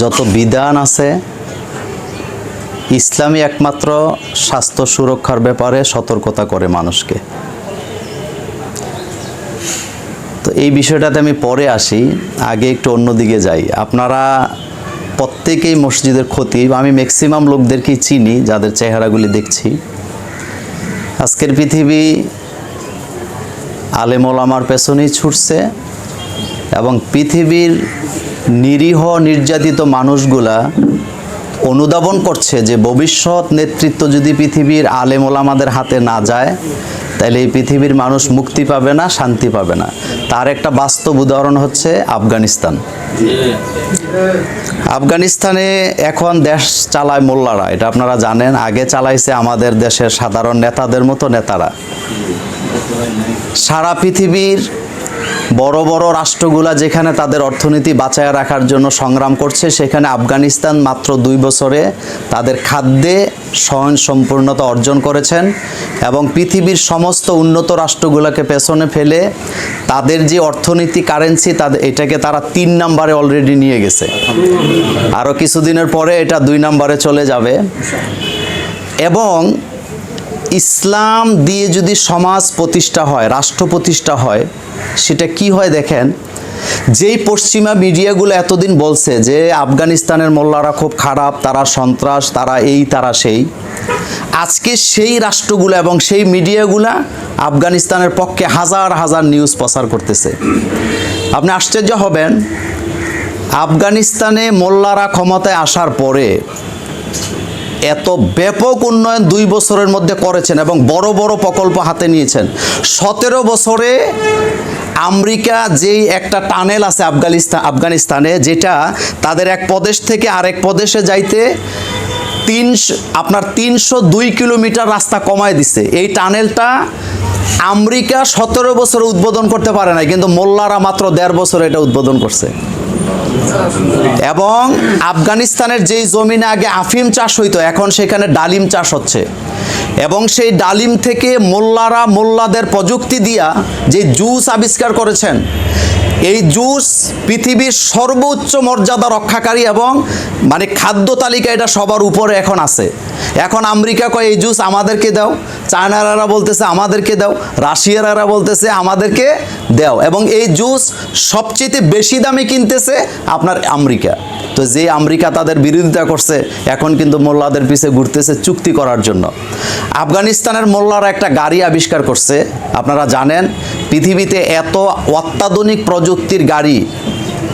যত বিধান আছে ইসলামী একমাত্র স্বাস্থ্য সুরক্ষার ব্যাপারে সতর্কতা করে মানুষকে। তো এই বিষয়টাতে আমি পরে আসি, আগে একটু অন্যদিকে যাই। আপনারা প্রত্যেকেই মসজিদের ক্ষতি, আমি ম্যাক্সিমাম লোকদেরকেই চিনি, যাদের চেহারাগুলি দেখছি। আজকের পৃথিবী আলেমল আমার পেছনেই ছুটছে। এবং পৃথিবীর নিরীহ নির্যাতিত মানুষগুলা অনুধাবন করছে যে ভবিষ্যৎ নেতৃত্ব যদি পৃথিবীর আলেম ওলামাদের হাতে না যায়, তাহলে এই পৃথিবীর মানুষ মুক্তি পাবে না, শান্তি পাবে না। তার একটা বাস্তব উদাহরণ হচ্ছে আফগানিস্তান। আফগানিস্তানে এখন দেশ চালায় মোল্লারা, এটা আপনারা জানেন, আগে চালাইছে আমাদের দেশের সাধারণ নেতাদের মতো নেতারা। সারা পৃথিবীর বড় বড় রাষ্ট্রগুলা যেখানে তাদের অর্থনীতি বাঁচায় রাখার জন্য সংগ্রাম করছে, সেখানে আফগানিস্তান মাত্র দুই বছরে তাদের খাদ্যে স্বয়ং সম্পূর্ণতা অর্জন করেছেন এবং পৃথিবীর সমস্ত উন্নত রাষ্ট্রগুলোকে পেছনে ফেলে তাদের যে অর্থনীতি কারেন্সি তাদের এটাকে তারা তিন নাম্বারে অলরেডি নিয়ে গেছে। আরও কিছুদিনের পরে এটা দুই নাম্বারে চলে যাবে। এবং ইসলাম দিয়ে যদি সমাজ প্রতিষ্ঠা হয়, রাষ্ট্র প্রতিষ্ঠা হয়, সেটা কি হয় দেখেন? যেই পশ্চিমা মিডিয়াগুলো এতদিন বলছে যে আফগানিস্তানের মোল্লারা খুব খারাপ, তারা সন্ত্রাস, তারা এই, তারা সেই, আজকে সেই রাষ্ট্রগুলো এবং সেই মিডিয়াগুলা আফগানিস্তানের পক্ষে হাজার হাজার নিউজ প্রচার করতেছে। আপনি আশ্চর্য হবেন, আফগানিস্তানে মোল্লারা ক্ষমতায় আসার পরে এত ব্যাপক উন্নয়ন দুই বছরের মধ্যে করেছেন এবং বড় বড় প্রকল্প হাতে নিয়েছেন। সতেরো বছরে আমেরিকা যেই একটা টানেল আছে আফগানিস্তান আফগানিস্তানে, যেটা তাদের এক প্রদেশ থেকে আরেক প্রদেশে যাইতে তিনশো, আপনার তিনশো দুই কিলোমিটার রাস্তা কমায় দিছে। এই টানেলটা আমেরিকা সতেরো বছরে উদ্বোধন করতে পারে না কিন্তু মোল্লারা মাত্র দেড় বছরে এটা উদ্বোধন করছে। এবং আফগানিস্তানের যেই জমিনে আগে আফিম চাষ হইতো, এখন সেখানে ডালিম চাষ হচ্ছে। এবং সেই ডালিম থেকে মোল্লারা মোল্লাদের প্রযুক্তি দিয়া যে জুস আবিষ্কার করেছেন এই জুস পৃথিবীর সর্বোচ্চ মর্যাদা রক্ষাকারী এবং মানে খাদ্য তালিকা এটা সবার উপরে এখন আছে। এখন আমেরিকা কয়, এই জুস আমাদেরকে দাও। চায়নারা বলতেছে, আমাদেরকে দাও। রাশিয়ারা বলতেছে, আমাদেরকে দাও। এবং এই জুস সবচেয়ে বেশি দামে কিনতেছে আপনার আমেরিকা। তো যে আমেরিকা তাদের বিরোধিতা করছে, এখন কিন্তু মোল্লাদের পিছে ঘুরতেছে চুক্তি করার জন্য। আফগানিস্তানের মোল্লারা একটা গাড়ি আবিষ্কার করছে, আপনারা জানেন পৃথিবীতে এত অত্যাধুনিক প্রযুক্তির গাড়ি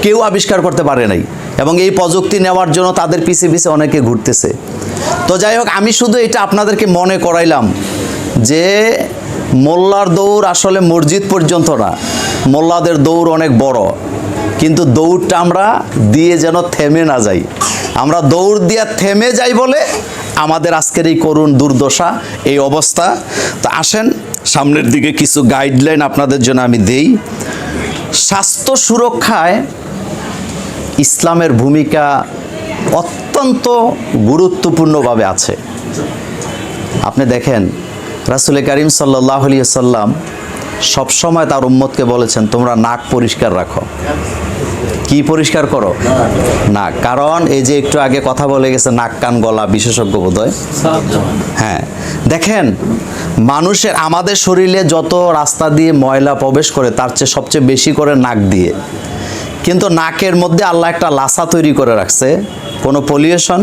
কেউ আবিষ্কার করতে পারে নাই এবং এই প্রযুক্তি নেওয়ার জন্য তাদের পিছে পিছে অনেকে ঘুরতেছে। তো যাই হোক, আমি শুধু এটা আপনাদেরকে মনে করাইলাম যে মোল্লার দৌড় আসলে মসজিদ পর্যন্ত না, মোল্লাদের দৌড় অনেক বড়। কিন্তু দৌড়টা আমরা দিয়ে যেন থেমে না যাই। আমরা দৌড় দিয়ে থেমে যাই বলে আমাদের আজকের এই করুণ দুর্দশা, এই অবস্থা। তো আসেন, সামনের দিকে কিছু গাইডলাইন আপনাদের জন্য আমি দেই। স্বাস্থ্য সুরক্ষায় ইসলামের ভূমিকা অত্যন্ত গুরুত্বপূর্ণভাবে আছে। আপনি দেখেন, রাসুল করিম সাল্লাহ সাল্লাম সবসময় তার উম্মতকে বলেছেন, তোমরা নাক পরিষ্কার রাখো। কি পরিষ্কার করো? না, কারণ এই যে একটু আগে কথা বলে গেছে নাক, কান, গলা বিশেষজ্ঞ বোধহয়। হ্যাঁ দেখেন, মানুষের আমাদের শরীরে যত রাস্তা দিয়ে ময়লা প্রবেশ করে, তার চেয়ে সবচেয়ে বেশি করে নাক দিয়ে। কিন্তু নাকের মধ্যে আল্লাহ একটা লাসা তৈরি করে রাখছে, কোনো পলিউশন,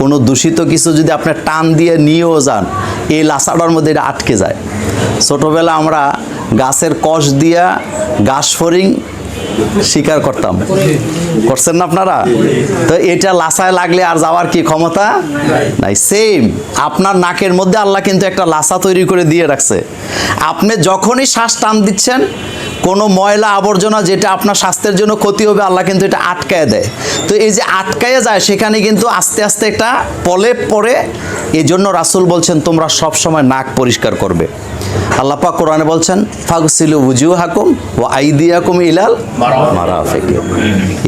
কোনো দূষিত কিছু যদি আপনি টান দিয়ে নিয়েও যান, এই লাসাটার মধ্যে এটা আটকে যায়। ছোটোবেলা আমরা গাছের কষ দিয়া গাছ ফরিং শিকার করতাম। করছেন না আপনারা? তো এটা লাসায় লাগলে আর যাওয়ার কি ক্ষমতা? নাই সেম আপনার নাকের মধ্যে আল্লাহ কিন্তু একটা লাসা তৈরি করে দিয়ে রাখছে। আপনি যখনই শ্বাস টান দিচ্ছেন, কোনো ময়লা আবর্জনা যেটা আপনার স্বাস্থ্যের জন্য ক্ষতি হবে, আল্লাহ কিন্তু এটা আটকায় দেয়। তো এই যে আটকায় যায়, সেখানে কিন্তু আস্তে আস্তে একটা পলেপ পড়ে। এই জন্য রাসুল বলছেন, তোমরা সব সময় নাক পরিষ্কার করবে। আল্লাপা কোরআনে বলছেন, ফাগসিলু বুজু হাকুম ও আইদিয়াকুম ইলাল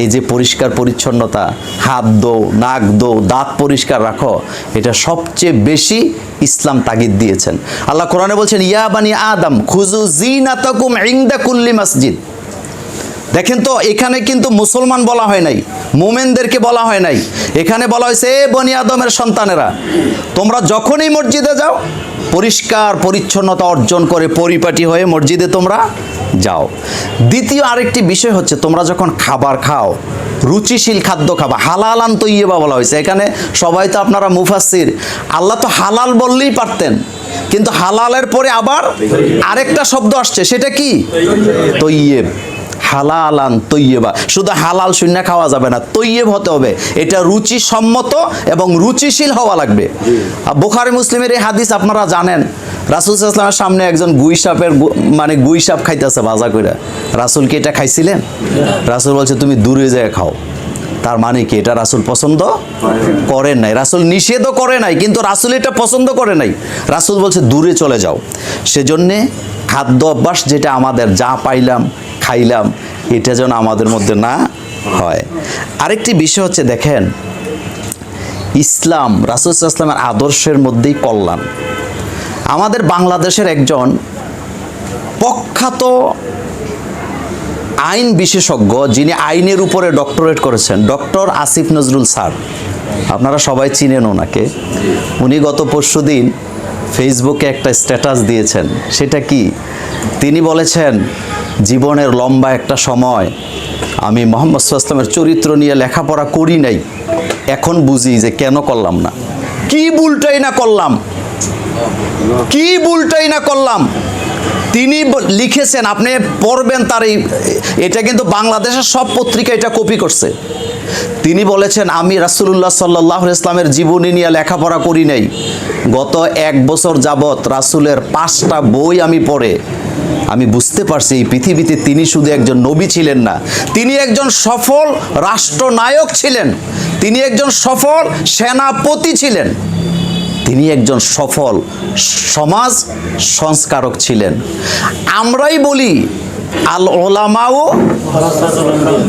এই যে পরিষ্কার পরিচ্ছন্নতা, হাত দো, নাক দো, দাঁত পরিষ্কার রাখো, এটা সবচেয়ে বেশি ইসলাম তাগিদ দিয়েছেন। আল্লাহ কোরআনে বলছেন, ইয়া বানি আদম খুজু জিনাতাকুম ইনদা কুল্লি মসজিদ। দেখেন তো, এখানে কিন্তু মুসলমান বলা হয় নাই, মোমেনদেরকে বলা হয় নাই। এখানে বলা হয়েছে, এ বনি আদমের সন্তানেরা, তোমরা যখনই মসজিদে যাও পরিষ্কার পরিচ্ছন্নতা অর্জন করে পরিপাটি হয়ে মসজিদে তোমরা যাও। দ্বিতীয় আরেকটি বিষয় হচ্ছে, তোমরা যখন খাবার খাও, রুচিশীল খাদ্য খাবা, হালাল আন তৈয়বা বলা হয়েছে। এখানে সবাই তো আপনারা মুফাসির আল্লাহ তো হালাল বললেই পারতেন, কিন্তু হালালের পরে আবার আরেকটা শব্দ আসছে, সেটা কি? তৈয়েব। হালালান তৈয়েবা। শুধু হালাল শূন্য খাওয়া যাবে না তৈয়েব হতে হবে। এটা রুচি সম্মত এবং রুচিশীল হওয়া লাগবে। বোখারি মুসলিমের এই হাদিস আপনারা জানেন রাসুল ইসলামের সামনে একজন গুই সাপের মানে গুই সাপ খাইতেছে ভাজা করে রাসুল কি এটা খাইছিলেন? রাসুল বলছে তুমি দূরে যেয়ে খাও। তার মানে কি এটা রাসুল পছন্দ করেন নাই? রাসুল নিষেধও করে নাই কিন্তু রাসুল এটা পছন্দ করে নাই। রাসুল বলছে দূরে চলে যাও। সেজন্যে খাদ্য অভ্যাস যেটা আমাদের যা পাইলাম খাইলাম, এটা যেন আমাদের মধ্যে না হয়। আরেকটি বিষয় হচ্ছে, দেখেন, ইসলাম, রাসুল ইসলামের আদর্শের মধ্যেই কল্যাণ। আমাদের বাংলাদেশের একজন প্রখ্যাত আইন বিশেষজ্ঞ, যিনি আইনের উপরে ডক্টরেট করেছেন, ডক্টর আসিফ নজরুল স্যার। আপনারা সবাই চিনেন ওনাকে। উনি গত পরশু দিন ফেসবুকে একটা স্ট্যাটাস দিয়েছেন, সেটা কি? তিনি বলেছেন জীবনের লম্বা একটা সময় আমি মোহাম্মদ সাল্লামের চরিত্র নিয়ে লেখাপড়া করি নাই। এখন বুঝি যে কেন করলাম না। কি ভুলটাই না করলাম? কি ভুলটাই না করলাম? তিনি লিখেছেন, আপনি পড়বেন তার এই, এটা কিন্তু বাংলাদেশের সব পত্রিকা এটা কপি করছে। তিনি বলেছেন, আমি রাসুলুল্লাহ সাল্লাহ ইসলামের জীবনী নিয়ে লেখাপড়া করি নাই। গত এক বছর যাবৎ রাসুলের পাঁচটা বই আমি পড়ে আমি বুঝতে পারছি এই পৃথিবীতে তিনি শুধু একজন নবী ছিলেন না। তিনি একজন সফল রাষ্ট্রনায়ক ছিলেন। তিনি একজন সফল সেনাপতি ছিলেন। তিনি একজন সফল সমাজ সংস্কারক ছিলেন। আমরাই বলি, আল ওলামাও,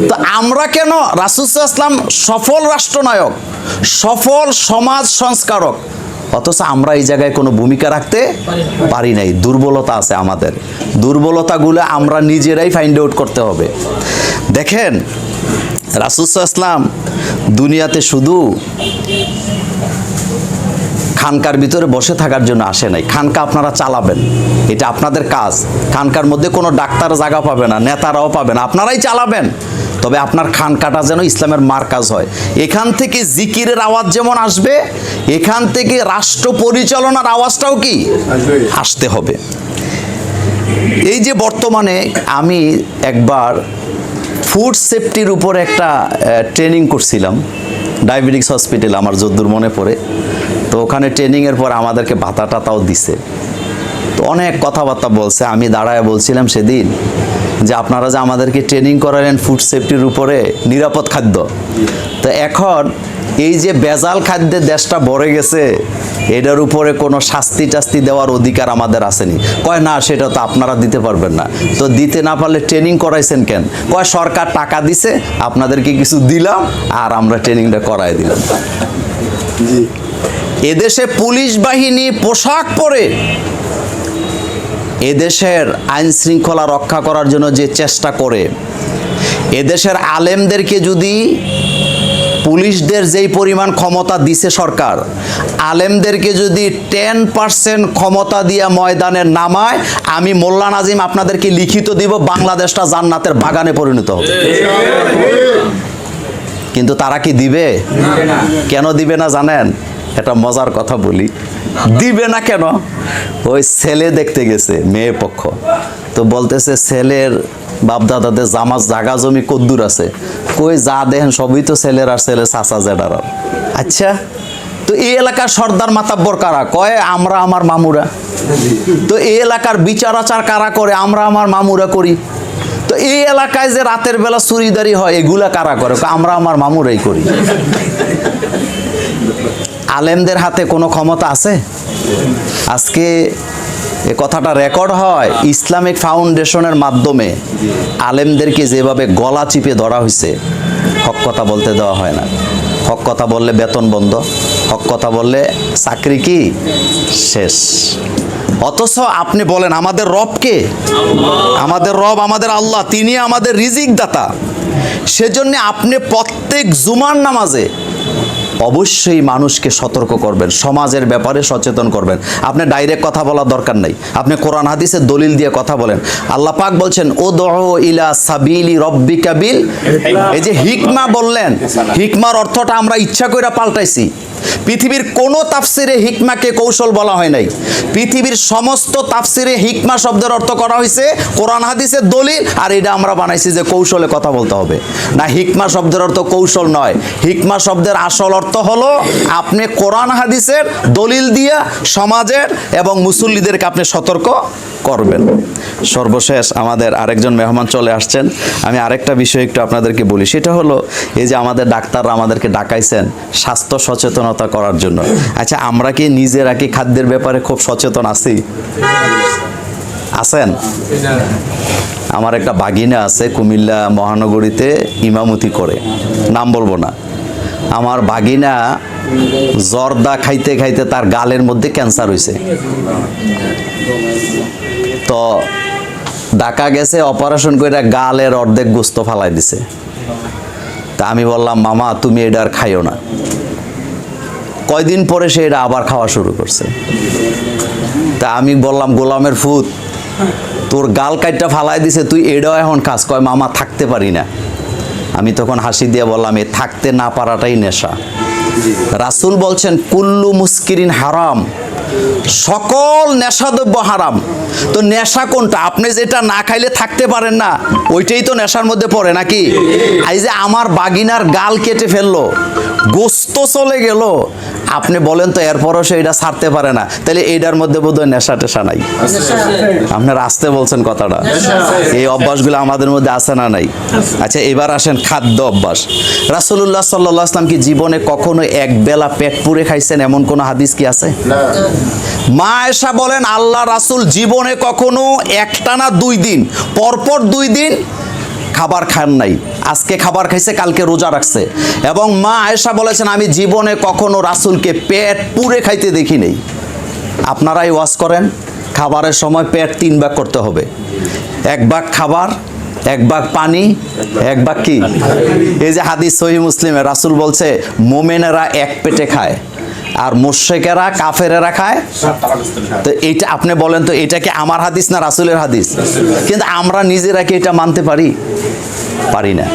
তো আমরা কেন রাসুসাল্লাম সফল রাষ্ট্রনায়ক, সফল সমাজ সংস্কারক? অথচ আমরা এই জায়গায় কোনো ভূমিকা রাখতে পারি নাই। দুর্বলতা আছে আমাদের। দুর্বলতাগুলো আমরা নিজেরাই ফাইন্ড আউট করতে হবে। দেখেন রাসুসাল্লাম দুনিয়াতে শুধু খানকার ভিতরে বসে থাকার জন্য আসে নাই। খানকা আপনারা চালাবেন। এটা আপনাদের কাজ। খানকার মধ্যে কোনো ডাক্তার জায়গা পাবে না, নেতারাও পাবে না। আপনারাই চালাবেন। তবে আপনার খানকাটা যেন ইসলামের মার্কাজ হয়। এখান থেকে জিকিরের আওয়াজ যেমন আসবে এখান থেকে রাষ্ট্র পরিচালনার আওয়াজটাও কি? আসতে হবে। এই যে বর্তমানে আমি একবার ফুড সেফটির উপর একটা ট্রেনিং করছিলাম। ডায়াবেটিক্স হসপিটাল আমার যদ্দূর মনে পড়ে। তো ওখানে ট্রেনিংয়ের পর আমাদেরকে ভাতা টাতাও দিছে। তো অনেক কথাবার্তা বলছে আমি দাঁড়ায় বলছিলাম সেদিন যে আপনারা যে আমাদেরকে ট্রেনিং করালেন ফুড সেফটির উপরে নিরাপদ খাদ্য। তো এখন এই যে বেজাল খাদ্যের দেশটা ভরে গেছে এটার উপরে কোনো শাস্তি টাস্তি দেওয়ার অধিকার আমাদের আসেনি। কয় না সেটা তো আপনারা দিতে পারবেন না। তো দিতে না পারলে ট্রেনিং করাইছেন কেন? কয় সরকার টাকা দিছে আপনাদেরকে কিছু দিলাম আর আমরা ট্রেনিংটা করাই দিলাম। এদেশে পুলিশ বাহিনী পোশাক পরে এদেশের আইন শৃঙ্খলা রক্ষা করার জন্য যে চেষ্টা করে এদেশের আলেমদেরকে যদি পুলিশদের যেই পরিমাণ ক্ষমতা দিছে সরকার আলেমদেরকে যদি টেন পার্সেন্ট ক্ষমতা দিয়ে ময়দানে নামায় আমি মোল্লা নাজিম আপনাদেরকে লিখিত দিব বাংলাদেশটা জান্নাতের বাগানে পরিণত হবে। কিন্তু তারা কি দিবে? কেন দিবে না জানেন? একটা মজার কথা বলি। দিবে না কেন? ওই ছেলে দেখতে গেছে মেয়ে পক্ষ। তো বলতেছে, ছেলের বাপদাদাদের জামাজ জাগা, জমি কদ্দুর আছে। কই যা দেখেন, সবই তো ছেলের আর ছেলে চাচা জেডার আচ্ছা তো এই এলাকার সর্দার মাতাব্বর কারা? কয়, আমরা আমার মামুরা। তো এই এলাকার বিচার আচার কারা করে? আমরা আমার মামুরা করি। তো এই এলাকায় যে রাতের বেলা চুরিদারি হয়, এগুলা কারা করে? আমরা আমার মামুরাই করি। আলেমদের হাতে কোনো ক্ষমতা আছে? আজকে এ কথাটা রেকর্ড হয় ইসলামিক ফাউন্ডেশনের মাধ্যমে। আলেমদেরকে যেভাবে গলা চিপে ধরা হয়েছে হক কথা বলতে দেওয়া হয় না। হক কথা বললে বেতন বন্ধ, হক কথা বললে চাকরি কি? শেষ। অথচ আপনি বলেন, আমাদের রবকে আমাদের রব আমাদের আল্লাহ তিনি আমাদের রিজিক দাতা সেজন্য আপনি প্রত্যেক জুমার নামাজে অবশ্যই মানুষকে সতর্ক করবেন, সমাজের ব্যাপারে সচেতন করবেন। আপনি ডাইরেক্ট কথা বলার দরকার নাই। আপনি কোরআন, হাদিসের দলিল দিয়ে কথা বলেন। আল্লাহ পাক বলছেন ও ইলা সাবিলি রব্বিকা বিল এই যে হিকমা বললেন, হিকমার অর্থটা আমরা ইচ্ছা করে পাল্টাইছি। পৃথিবীর কোনো তাফসিরে হিকমাকে কৌশল বলা হয় নাই। পৃথিবীর সমস্ত তাফসিরে হিকমা শব্দের অর্থ করা হয়েছে কোরআন, হাদিসের দলিল, আর এটা আমরা বানাইছি যে কৌশলে কথা বলতে হবে। না, হিকমা শব্দের অর্থ কৌশল নয়। হিকমা শব্দের আসল অর্থ হলো আপনি কোরআন হাদিসের দলিল দিয়া সমাজের এবং মুসল্লিদেরকে আপনি সতর্ক করবেন। সর্বশেষ আমাদের আরেকজন মেহমান চলে আসছেন। আমি আরেকটা বিষয় একটু আপনাদেরকে বলি, সেটা হলো এই যে আমাদের ডাক্তাররা আমাদেরকে ডাকাইছেন স্বাস্থ্য সচেতনতা করার জন্য। আচ্ছা আমরা কি নিজেরা কি খাদ্যের ব্যাপারে খুব সচেতন আছি? আছেন? আমার একটা বাগিনা আছে কুমিল্লা মহানগরীতে ইমামতি করে। নাম বলব না। আমার বাগিনা জর্দা খাইতে খাইতে তার গালের মধ্যে ক্যান্সার হয়েছে তো ডাকা গেছে, অপারেশন করে গালের অর্ধেক গোস্ত ফালাই দিছে। তা আমি বললাম, মামা, তুমি এটা আর খাইও না। কয়দিন পরে সে এটা আবার খাওয়া শুরু করছে। তা আমি বললাম, গোলামের ফুত, তোর গাল কাইটটা ফালাই দিছে, তুই এটাও এখন কাজ কয়, মামা, থাকতে পারি না। আমি তখন হাসি দিয়ে বললাম, এ থাকতে না পারাটাই নেশা। রাসুল বলছেন, কুল্লু মুস্কিরিন হারাম, সকল নেশাদ্রব্য হারাম। তো নেশা কোনটা? আপনি যেটা না খাইলে থাকতে পারেন না, ওইটাই তো নেশার মধ্যে পড়ে নাকি? এই যে আমার বাগিনার গাল কেটে ফেলল, গোস্ত চলে গেল আপনি বলেন তো এরপরও সে এটা ছাড়তে পারে না। তাহলে এইটার মধ্যে বোধহয় নেশা টেশা নাই। আপনার আসতে বলছেন কথাটা। এই অভ্যাসগুলো আমাদের মধ্যে আছে না নাই? আচ্ছা এবার আসেন খাদ্য অভ্যাস। রাসূলুল্লাহ সাল্লাল্লাহু আলাইহি কি জীবনে কখনো এক বেলা পেট পুরে খাইছেন এমন কোন হাদিস কি আছে? মা এসা বলেন আল্লাহ রাসূল জীবনে কখনো একটানা দুই দিন পরপর দুই দিন খাবার খান নাই। আজকে খাবার খাইছে, কালকে রোজা রাখছে। এবং মা আয়েশা বলেছেন, আমি জীবনে কখনো রাসুলকে পেট পুরে খাইতে দেখি নেই। আপনারাই ওয়াজ করেন, খাবারের সময় পেট তিন ভাগ করতে হবে। এক ভাগ খাবার, এক ভাগ পানি, এক ভাগ কি? এই যে হাদিস সহি মুসলিমে রাসূল বলছে, মোমেনেরা এক পেটে খায়। আর মোশেকেরা কাফেরেরা খায়? তো এইটা আপনি বলেন তো, এটা কি আমার হাদিস না রাসুলের হাদিস? কিন্তু আমরা নিজেরা কি এটা মানতে পারি? পারি না।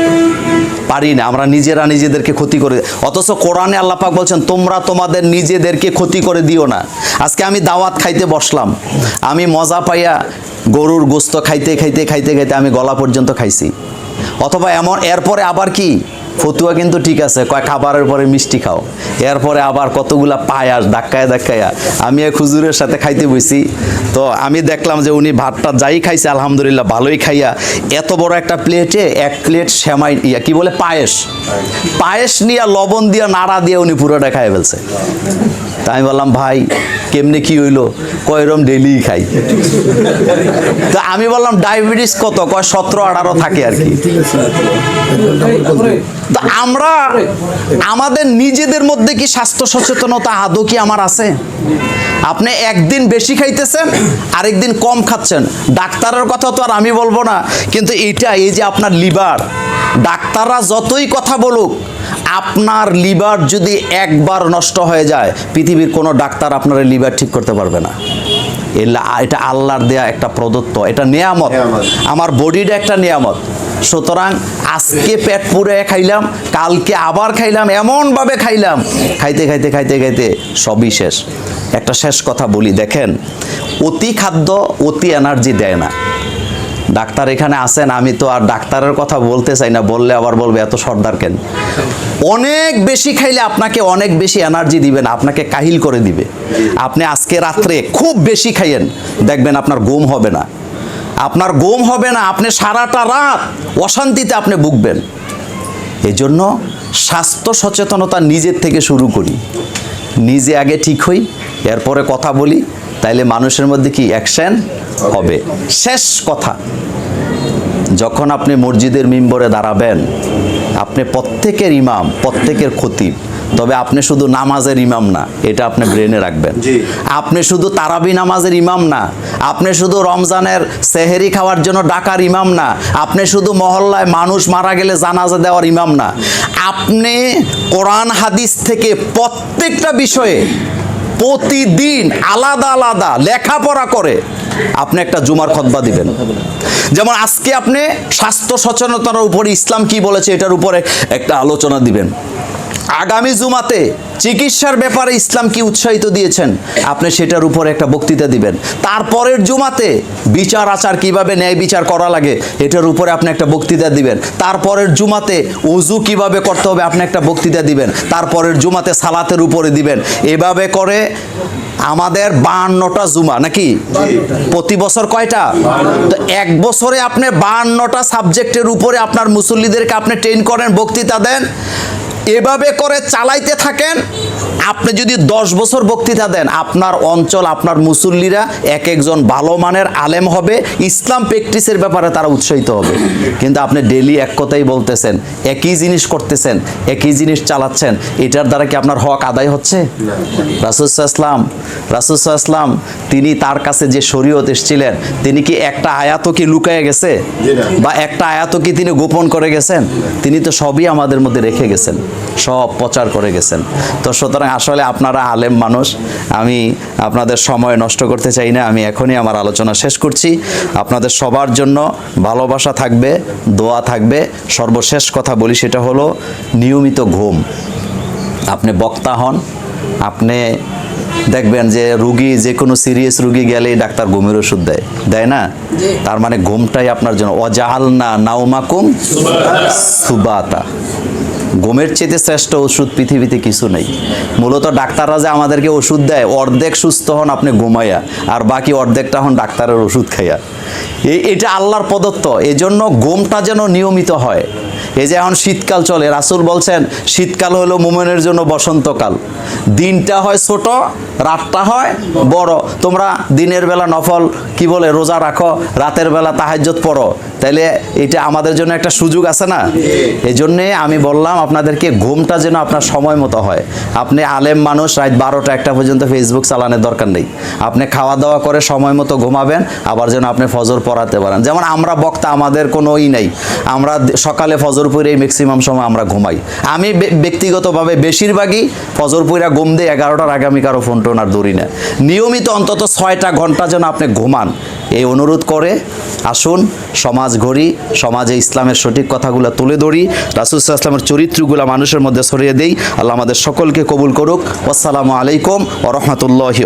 পারি না, আমরা নিজেরা নিজেদেরকে ক্ষতি করে, অথচ কোরআনে আল্লাহ পাক বলছেন, তোমরা তোমাদের নিজেদেরকে ক্ষতি করে দিও না। আজকে আমি দাওয়াত খাইতে বসলাম। আমি মজা পাইয়া গরুর গোস্ত খাইতে খাইতে খাইতে খাইতে আমি গলা পর্যন্ত খাইছি। অথবা এমন, এরপরে আবার কি? ফতুয়া কিন্তু ঠিক আছে, কয় খাবারের পরে মিষ্টি খাও। এরপরে আবার কতগুলা পায়াস ধাক্কায় ধাক্কায়া। আমি এক হুজুরের সাথে খাইতে বইছি, তো আমি দেখলাম যে উনি ভাতটা যাই খাইছে, আলহামদুলিল্লাহ ভালোই খাইয়া। এত বড় একটা প্লেটে এক প্লেট সেমাই, ইয়া কি বলে, পায়েস। পায়েস নিয়ে, লবণ দিয়া, নাড়া দিয়ে উনি পুরোটা খাই ফেলছে। তা আমি বললাম, ভাই, কেমনে কি হইল? কয়রম ডেলি খাই। তা আমি বললাম ডায়াবেটিস কত? কয়, সতেরো, আঠারো থাকে আর কি। তা আমরা আমাদের নিজেদের মধ্যে কি স্বাস্থ্য সচেতনতা আদৌ কি আমার আছে? আপনি একদিন বেশি খাইতেছেন, আরেকদিন কম খাচ্ছেন। ডাক্তারের কথা তো আর আমি বলব না, কিন্তু এটা এই যে আপনার লিভার, ডাক্তাররা যতই কথা বলুক, আপনার লিভার যদি একবার নষ্ট হয়ে যায়, পৃথিবীর কোনো ডাক্তার আপনার লিভার ঠিক করতে পারবে না। এটা আল্লাহর দেয়া একটা প্রদত্ত এটা নেয়ামত। আমার বডিটা একটা নিয়ামত। সুতরাং আজকে পেট পুরে খাইলাম কালকে আবার খাইলাম এমনভাবে খাইলাম। খাইতে খাইতে খাইতে খাইতে সবই শেষ। একটা শেষ কথা বলি দেখেন অতি খাদ্য অতি এনার্জি দেয় না। ডাক্তার এখানে আছেন, আমি তো আর ডাক্তারের কথা বলতে চাই না, বললে আবার বলবে, এত সর্দার কেন? অনেক বেশি খাইলে আপনাকে অনেক বেশি এনার্জি দিবেন, আপনাকে কাহিল করে দিবে। আপনি আজকে রাত্রে খুব বেশি খাইয়েন, দেখবেন আপনার ঘুম হবে না। আপনার ঘুম হবে না, আপনি সারাটা রাত অশান্তিতে আপনি ভুগবেন। এই জন্য স্বাস্থ্য সচেতনতা নিজের থেকে শুরু করি। নিজে আগে ঠিক হই, এরপরে কথা বলি তাইলে মানুষের মধ্যে কি অ্যাকশন হবে? শেষ কথা যখন আপনি মসজিদের মিম্বরে দাঁড়াবেন আপনি প্রত্যেকের ইমাম প্রত্যেকের খতিব তবে আপনি শুধু নামাজের ইমাম না এটা আপনি ব্রেনে রাখবেন। আপনি শুধু তারাবি নামাজের ইমাম না আপনি শুধু রমজানের সেহেরি খাওয়ার জন্য ডাকার ইমাম না আপনি শুধু মহল্লায় মানুষ মারা গেলে জানাজা দেওয়ার ইমাম না। আপনি কোরআন হাদিস থেকে প্রত্যেকটা বিষয়ে প্রতিদিন আলাদা আলাদা লেখাপড়া করে আপনি একটা জুমার খতবা দিবেন। যেমন আজকে আপনি স্বাস্থ্য সচেতনতার উপরে ইসলাম কি বলেছে এটার উপরে একটা আলোচনা দিবেন। আগামী জুমাতে চিকিৎসার ব্যাপারে ইসলাম কি উৎসাহিত দিয়েছেন? আপনি সেটার উপরে একটা বক্তৃতা দিবেন। তারপরের জুমাতে বিচার আচার কীভাবে ন্যায় বিচার করা লাগে, এটার উপরে আপনি একটা বক্তৃতা দিবেন। তারপরের জুমাতে উজু কীভাবে করতে হবে, আপনি একটা বক্তৃতা দিবেন। তারপরের জুমাতে সালাতের উপরে দিবেন। এভাবে করে আমাদের বাহান্নটা জুমা নাকি? প্রতি বছর কয়টা? তো এক বছরে আপনি বাহান্নটা সাবজেক্টের উপরে আপনার মুসল্লিদেরকে আপনি ট্রেন করেন, বক্তৃতা দেন। এভাবে করে চালাইতে থাকেন? আপনি যদি দশ বছর বক্তৃতা দেন আপনার অঞ্চল আপনার মুসল্লিরা এক একজন ভালো মানের আলেম হবে ইসলাম প্র্যাকটিসের ব্যাপারে তারা উৎসাহিত হবে। কিন্তু আপনি ডেলি এক কথাই বলতেছেন একই জিনিস করতেছেন একই জিনিস চালাচ্ছেন এটার দ্বারা কি আপনার হক আদায় হচ্ছে? রাসুসাল্লাম রাসুসাল্লাম তিনি তার কাছে যে শরীয়ত এসেছিলেন তিনি কি একটা আয়াতও কি লুকায় গেছে? বা একটা আয়াতও কি তিনি গোপন করে গেছেন? তিনি তো সবই আমাদের মধ্যে রেখে গেছেন সব প্রচার করে গেছেন। তো সুতরাং আসলে আপনারা আলেম মানুষ আমি আপনাদের সময় নষ্ট করতে চাই না আমি এখনই আমার আলোচনা শেষ করছি। আপনাদের সবার জন্য ভালোবাসা থাকবে দোয়া থাকবে। সর্বশেষ কথা বলি সেটা হলো নিয়মিত ঘুম। আপনি বক্তা হন আপনি দেখবেন যে রুগী যে কোনো সিরিয়াস রুগী গেলেই ডাক্তার ঘুমের ওষুধ দেয় দেয় না? তার মানে ঘুমটাই আপনার জন্য অজাহাল না নাউমাকুম সুবাতা। ঘুমের চেয়ে শ্রেষ্ঠ ওষুধ পৃথিবীতে কিছু নেই। মূলত ডাক্তাররা যে আমাদেরকে ওষুধ দেয়, অর্ধেক সুস্থ হন আপনি ঘুমাইয়া, আর বাকি অর্ধেকটা হন ডাক্তারের ওষুধ খাইয়া। এটা আল্লাহর প্রদত্ত, এজন্য ঘুমটা যেন নিয়মিত হয়। এই যে এখন শীতকাল চলে, রাসুল বলছেন, শীতকাল হলো মোমেনের জন্য বসন্তকাল। দিনটা হয় ছোট, রাতটা হয় বড়। তোমরা দিনের বেলা নফল কি বলে, রোজা রাখো, রাতের বেলা তাহাজ্জত পড়ো। তাইলে এটা আমাদের জন্য একটা সুযোগ আছে না? এই জন্যে আমি বললাম আপনাদেরকে, ঘুমটা যেন আপনার সময় মতো হয়। আপনি আলেম মানুষ, রাত বারোটা একটা পর্যন্ত ফেসবুক চালানোর দরকার নেই। আপনি খাওয়া দাওয়া করে সময় মতো ঘুমাবেন, আবার যেন আপনি ফজর পড়াতে পারেন। যেমন আমরা বক্তা, আমাদের কোনো ই নেই। আমরা সকালে ফজর পড়েই ম্যাক্সিমাম সময় আমরা ঘুমাই। আমি ব্যক্তিগতভাবে বেশিরভাগই ফজর পইরা ঘুম দিয়ে এগারোটার আগে আমি কারও ফোন টোন আর ধরি না। নিয়মিত অন্তত ছয়টা ঘণ্টা যেন আপনি ঘুমান। এই অনুরোধ করে আসুন, সমাজ গড়ি, সমাজে ইসলামের সঠিক কথাগুলো তুলে ধরি রাসুলসাহ ইসলামের চরিত্রগুলো মানুষের মধ্যে ছড়িয়ে দেই। আল্লাহ আমাদের সকলকে কবুল করুক। আসসালামু আলাইকুম ও রহমতুল্লাহি